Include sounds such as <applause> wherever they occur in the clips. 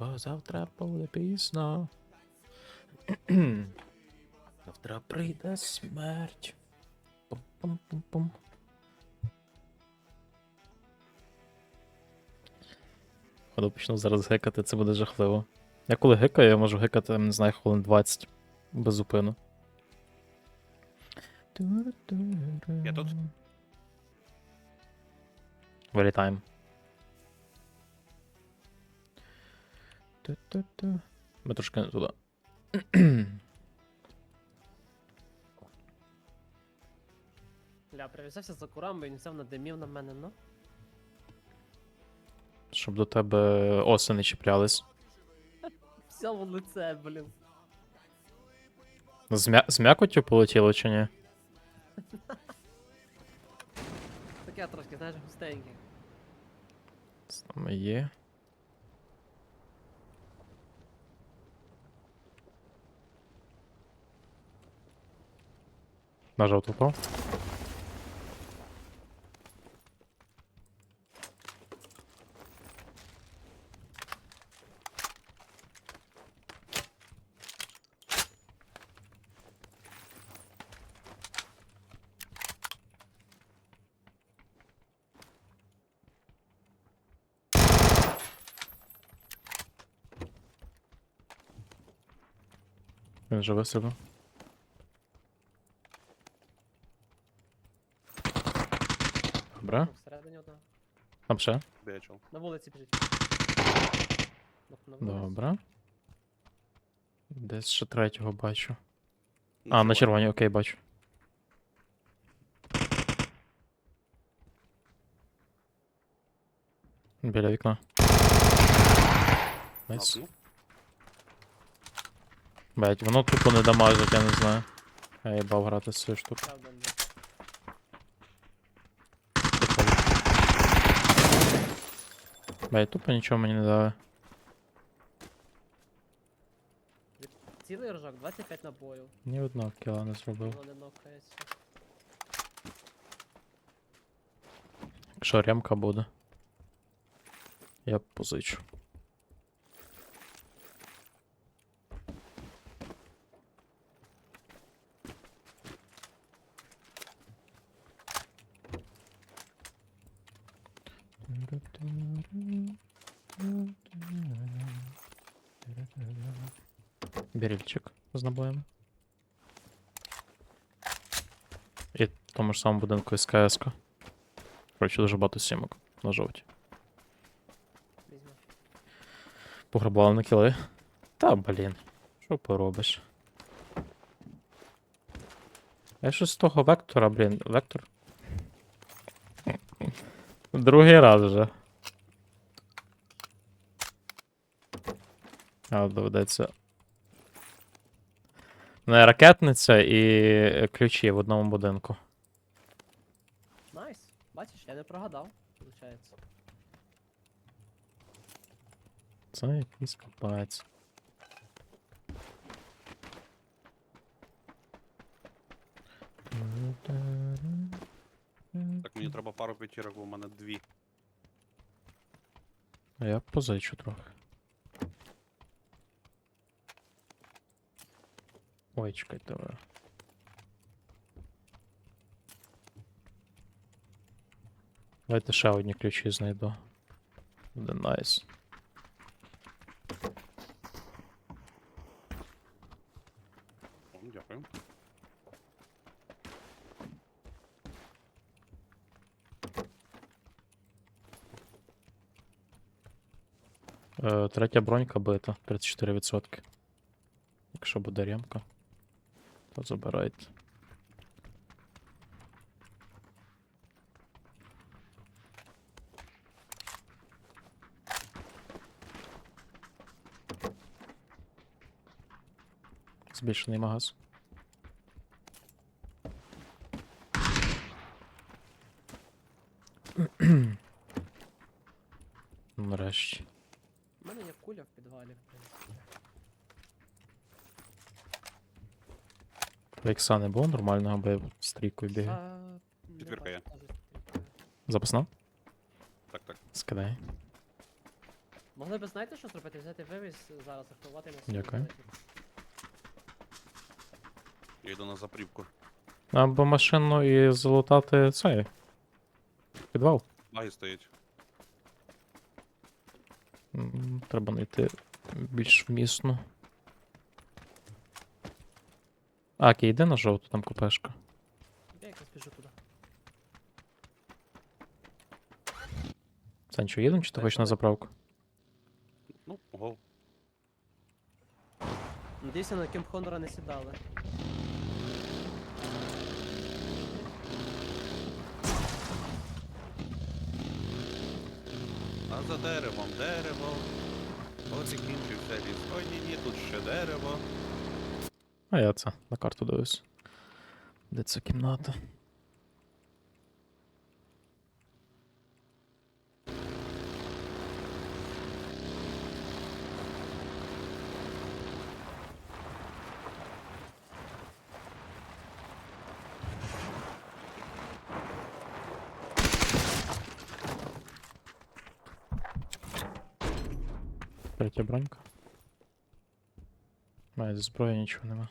бо завтра буде пізно. <clears throat> завтра прийде смерть. Пум-пум-пум-пум. Коли почну зараз гекати, це буде жахливо. Я коли гекаю, я можу гекати, не знаю, хвилин 20 без зупину. Я тут. Вилітаємо. Ту-ту-ту. Ми трошки не туди. <clears throat> Ля, прив'язався за курами і взяв надимів на мене, ну. Щоб до тебе оси не чіплялись. <laughs> Взяв у лице, блін. З, м'я... з м'якоттю полетіло чи ні? <laughs> Таке трошки, знаєш, густеньке. Саме є. На жовту попав. Він же вистрілив. Добре. Ну, всередині одна. Там ще. Бечел. На вулиці біжить. На вулиці. Добре. Десь ще третього бачу. А, на червоній, окей, бачу. Біля вікна. Найс. Блять, воно тупо не дамажить, я не знаю. Я їбав грати з цією штукою. Ще один є. Блять, тупо нічого мені не дали. Цілий рожок, 25 набоїв. Ні одного кіла не зробив. Воно не нокається. Якщо ремка буде. Я позичу. З набоями. І в тому ж самому будинку із КС. Коротше, дуже багато сімок на жовті. Пограбували на кіли. Та блін. Що поробиш? Я щось з того вектора, блін, вектор. Другий раз вже. А, доведеться. Ракетниця і ключі в одному будинку. Найс. Бачиш, я не прогадав, виходить. Це якийсь капець. Так, мені треба пару п'ятірок, бо в мене дві. А Я позичу трохи. Ой, чекайте ви. Давайте ще одні ключі знайду. Буде найс. Дякую. Е, третя бронька бита, 34%. Якщо буде ремка, то забирайте. Збільшений магаз. Нарешті. У мене є куля в підвалі, в принципі. Вейкса не було нормального, бо я стрійкою бігаю. Четвірка є. Запасна? Так, так. Скидай. Могли б знаєте, що зробити? Взяти вивіз зараз, активувати на Дякую. Я йду на заправку. Або машину і залутати цей. Підвал. Баги стоїть. М, Треба знайти більш вмісну. А, Кі, йди на жовту, там купешка. Я якраз біжу туди. Санчо, їдемо чи ти хочеш на заправку? Ну, гол. Надіюся, на Кемп Хонора не сідали. А за деревом дерево. Ось і кінчився ліс. Ой ні, ні, тут ще дерево. А я це на карту дивлюсь. Де ця кімната? Третя бронька. Зі зброї нічого нема.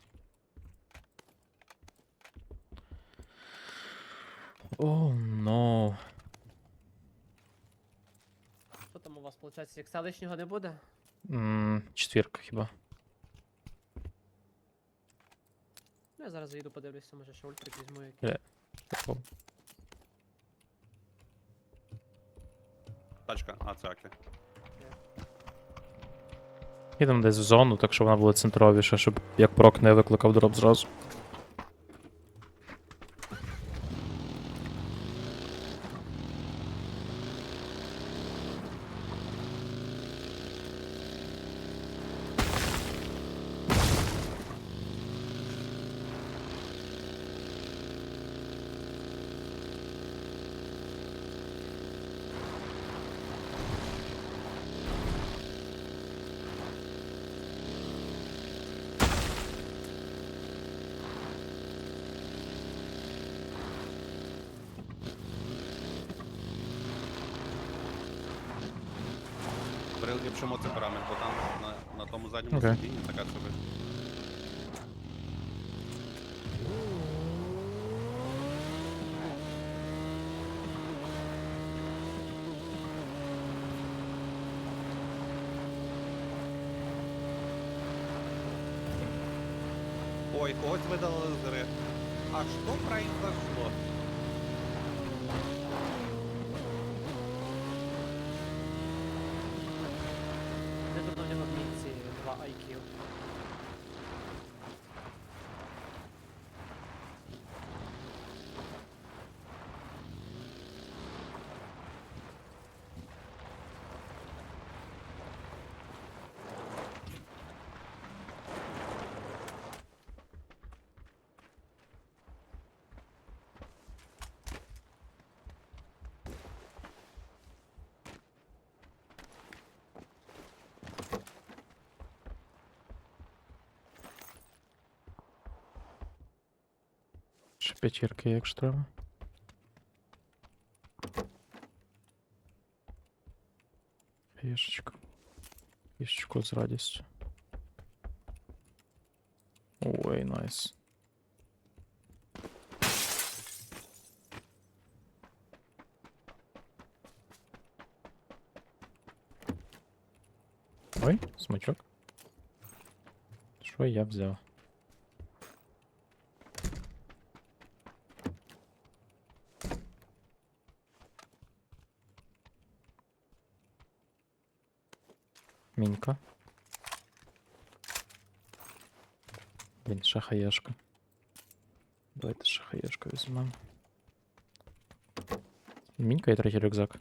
О, но. Що там у вас виходить? Як селищнього не буде? М, Четвірка хіба. Ну, я зараз заїду подивлюся, може ще ультрик візьму який. Е. Тачка, а це Акі. Їдемо десь в зону, так щоб вона була центровіша, щоб як прок не викликав дроп зразу. Приліпшимо темперамент, бо там на, на тому задньому Окей. сидінні така собі. Ой, когось видалили з гри. А що произошло? Не IQ. Ще п'ятірки, якщо треба. Фішечку. Фішечку з радістю. Ой, найс. Ой, смачок. Що я взяв? Мінька. Блін, ще хаєшка. Давайте ще хаєшку візьмемо. Мінька і третій рюкзак.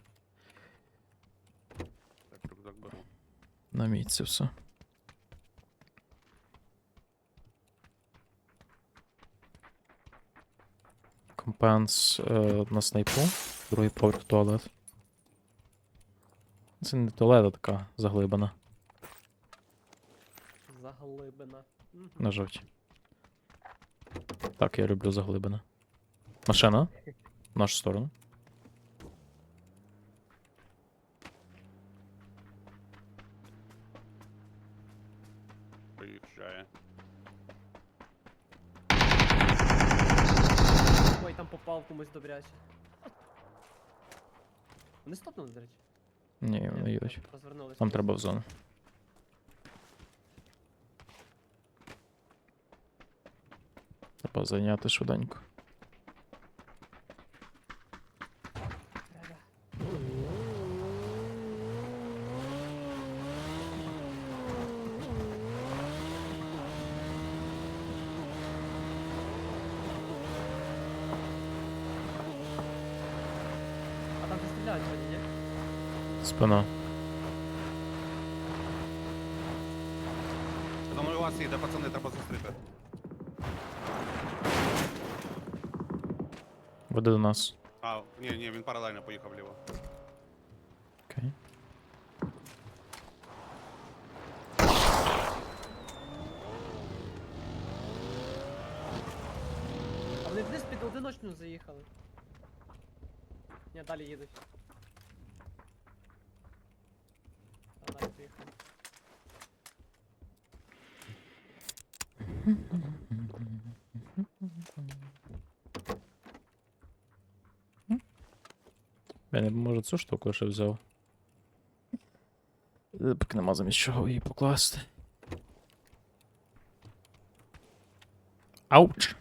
Так, рюкзак беру. На місці все. Компенс е, на снайпу. Другий поверх туалет. Це не туалет, а така заглибана Заглибина. На жовті. Так, я люблю заглибина. Машина. В нашу сторону. Приїжджає. Ой, там попав комусь добряче. Вони стопнули, до речі. Ні, вони їдуть. Розвернулись. Нам треба в зону. Треба зайняти швиденько. Спина. Веди до нас. А, ні, ні, він паралельно поїхав вліво. Окей. А вони вниз під одиночну заїхали. Ні, далі їдуть. А, далі поїхали. <laughs> Я не може цю штуку ще взяв. Е, Поки нема замість чого її покласти. Ауч!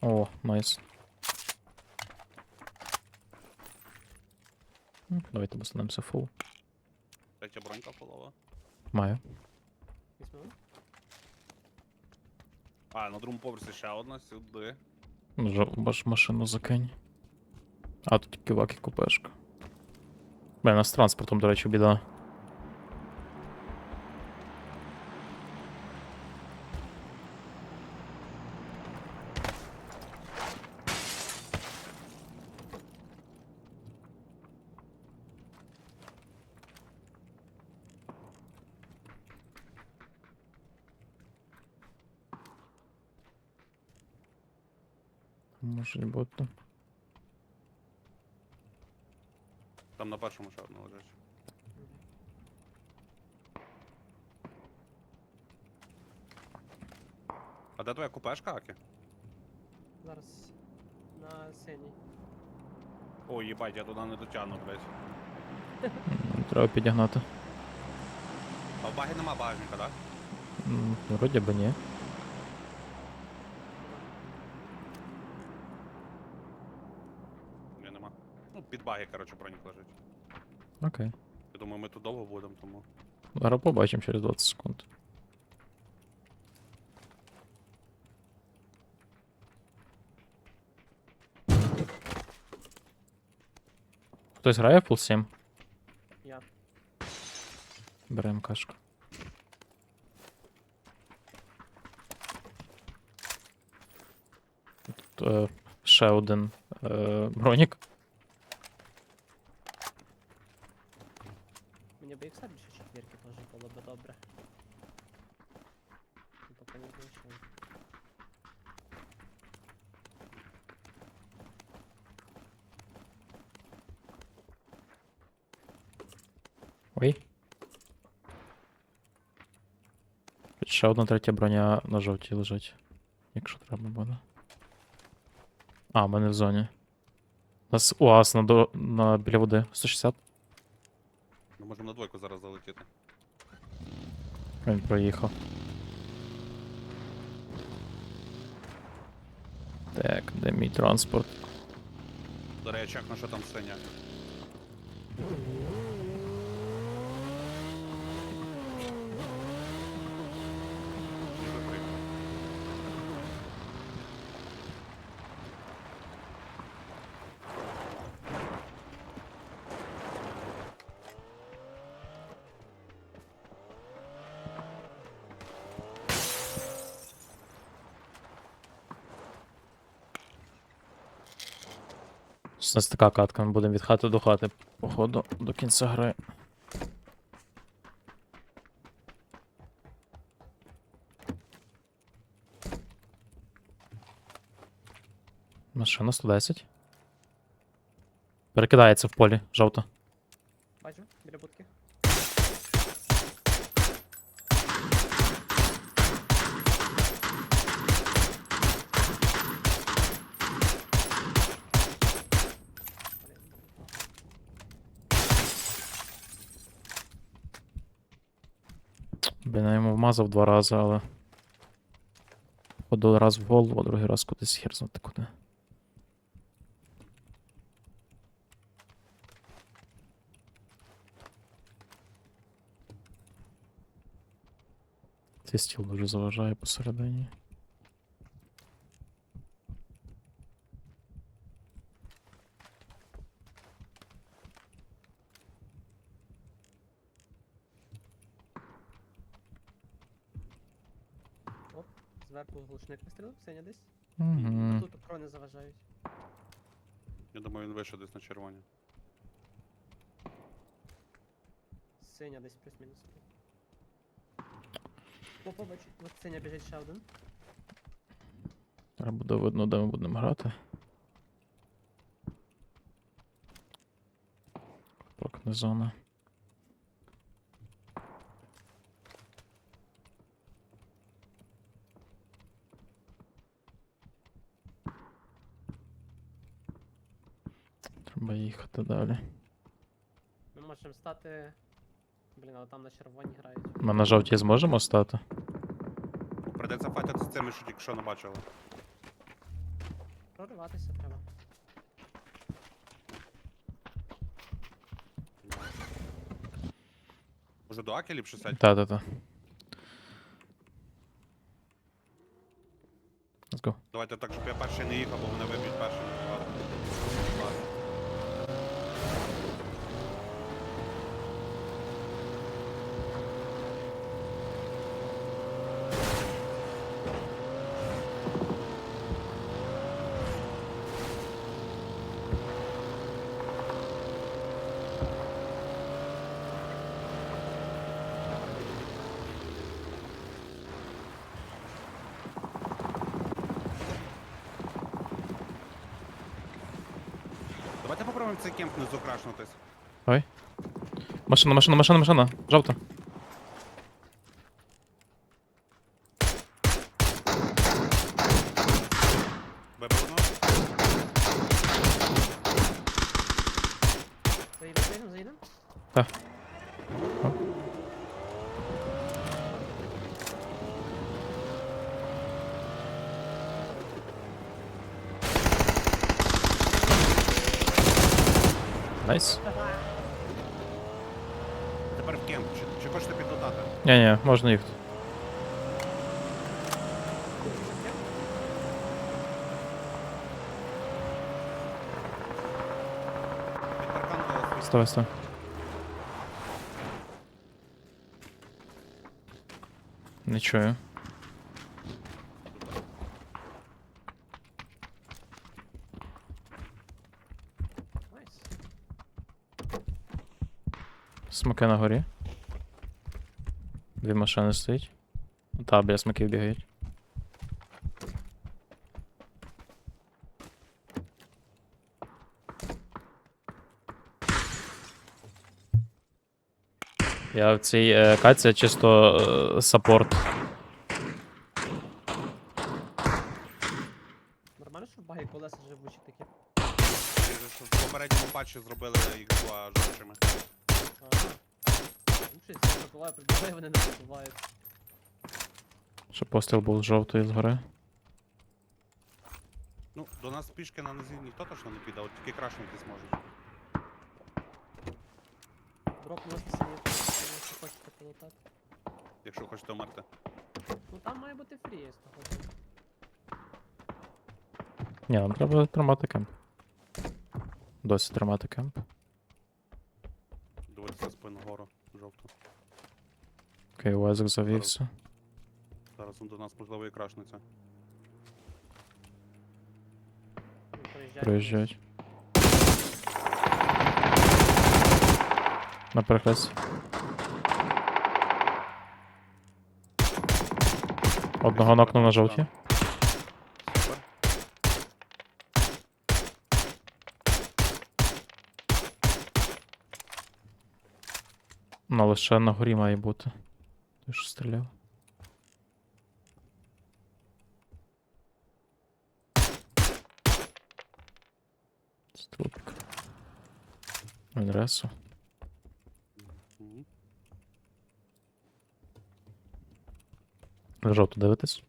О, найс. М, Давайте достанемося фул. Третя бронька полова. Маю. А, на другому поверсі ще одна, сюди. Може, баш машину закинь. А, тут ківак і купешка. Бля, нас з транспортом, до речі, біда. Може бути. Там на першому ще одна лежить. А де твоя купешка, Акі? Зараз на синій. Ой, їбать, я туди не дотягну, блядь. <laughs> Треба підігнати. А в багі нема багажника, так? М, Вроді би. Ні, під баги, коротше, бронік лежить. Окей. Я думаю, ми тут довго будемо, тому. Зараз побачимо через 20 секунд. Хтось грає в Full 7? Я. Беремо кашку. Тут е, ще один е, бронік. Ще одна третя броня на жовтій лежить. Якщо треба буде. А, в мене в зоні. У нас УАЗ на, до... на біля води. 160. Ми можемо на двойку зараз залетіти. Він проїхав. Так, де мій транспорт? До речі, чекну, що там синя. У нас така катка, ми будемо від хати до хати, походу, до кінця гри. Машина 110. Перекидається в полі, жовто. Бачу, біля будки. Вмазав два рази, але. Один раз в голову, а другий раз кудись хер знати куди. Цей стіл дуже заважає посередині. Глушник вистрілив, синя десь. Угу. Тут патрони заважають. Я думаю, він вийшов десь на червоні. Синя десь плюс-мінус. О, побач, от синя біжить ще один. Треба буде видно, де ми будемо грати. Поки не зона. Треба їхати далі. Ми можемо стати. Блін, але там на червоні грають. Ми на жовтій зможемо стати? Придеться файтити з цими, що тільки що не бачили. Прориватися треба. Може до Акі ліпше сядь? Та-та-та. Let's go. Давайте так, щоб я перший не їхав, бо мене виб'ють перший. Давайте попробуємо цей кемп не зукрашнутись. Машина, машина, машина, машина. Жовта. Найс. Тепер в кемп. Чи, чи хочете підлутати? Ні-ні, можна їхати. Під паркан до свій. Стой, стой. Не чую. Смоки на горі. Дві машини стоять. Та, біля смоків бігають. Я в цій е, каці чисто е, саппорт. Постріл був з жовтої згори. Ну, до нас пішки на низі ніхто точно не піде, от тільки крашнутись можуть. Дроп можна сидіти, якщо хочете полутати. Якщо хочете вмерти. Ну там має бути фрі, є походу. Ні, нам треба тримати кемп. Досі тримати кемп. Дивитися спину гору жовту. Окей, Уезик завівся. Він до нас можливо і крашнеться. Проїжджають. Приїжджають. На перехресті. Одного нокнув на жовті. Супер. Ну, лише на горі має бути. Той що стріляв. Струпик. Він ресу. Мгм. Жовту дивитесь?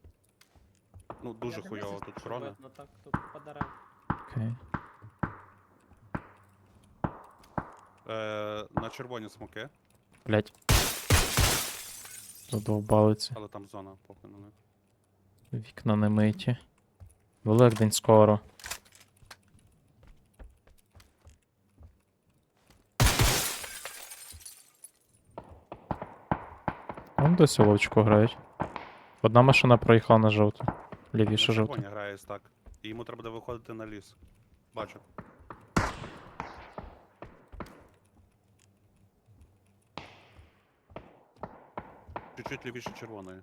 Ну, дуже хуйово тут крона. так, тут. Окей. Е, на червоні смоки, Блять. Задовбали ці. але там зона похуй на них. Вікна не миті. Великдень скоро. Вон досі грають. Одна машина проїхала на жовту. Лівіше жовту. червоні грає так. І йому треба буде виходити на ліс. Бачу. Чуть-чуть лівіше червоної.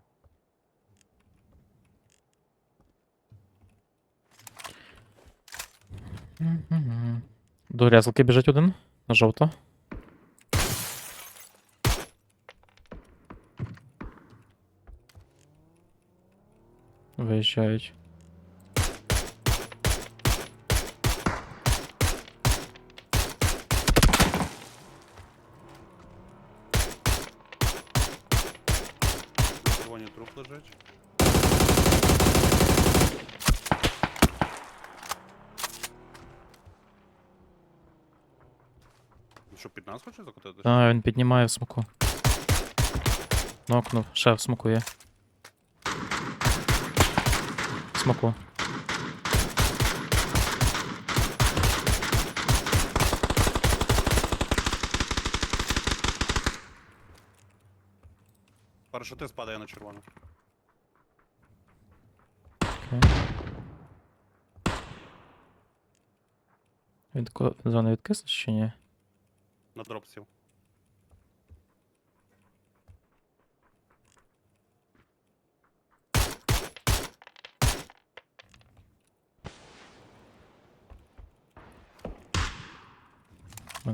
До рязалки біжить один. На жовто. Виїжджають. На червоній труп лежить. Ну що, під нас хоче закотити? А, він піднімає в смоку. Нокнув. Ще в смоку є. В Смоку. Парашутист падає на червону. Окей. Він тако зону відкиснеш чи ні? На дроп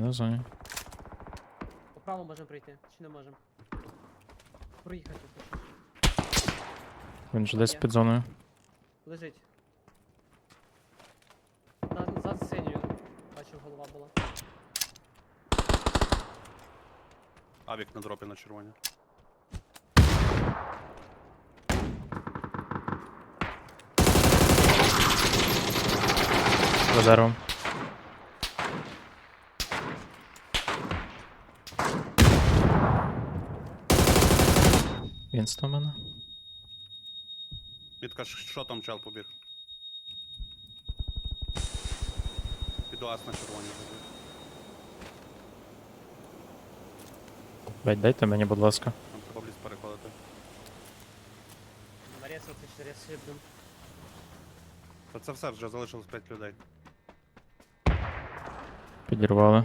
в зоні. По праву можемо прийти, чи не можемо? Проїхати хочу. Він же десь Є. під зоною. Лежить. На, за синьою. Бачу, голова була. Авік на дропі на червоні. За деревом. Він сто мене. Мітка, ш- що там чел побіг? Піду ас на червоні забіг. Блять, дайте мені, будь ласка. Нам треба в ліс переходити. Нарісав ти 4 блін. Та це все, вже залишилось 5 людей. Підірвали.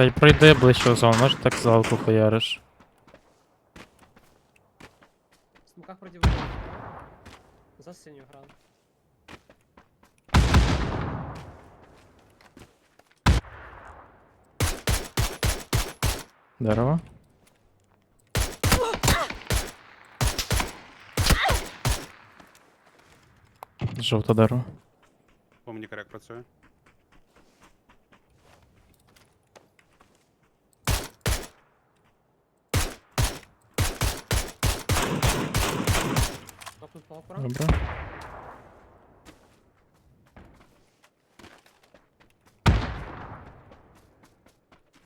Блять, пройди ближче в зону, може так залку хуяриш. В смуках проти. За синю грали. Дерево. Жовте дерево. По мені коряк працює. Копнуть по акурам. Добре.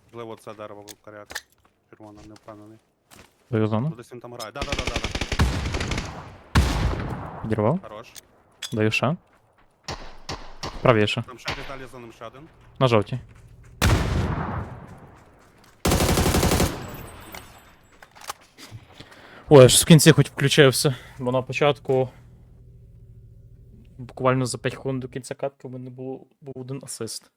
Можливо, це дерево коряк. Червона, не впевнений. Даю зону. Ну, десь він там грає. Да-да-да-да. Підірвав. Хорош. Даю ще. Правіше. Там ще десь далі за ним ще один. На жовтій. Ой, аж в кінці хоч включився, бо на початку. Буквально за 5 хвилин до кінця катки в мене було, був один асист.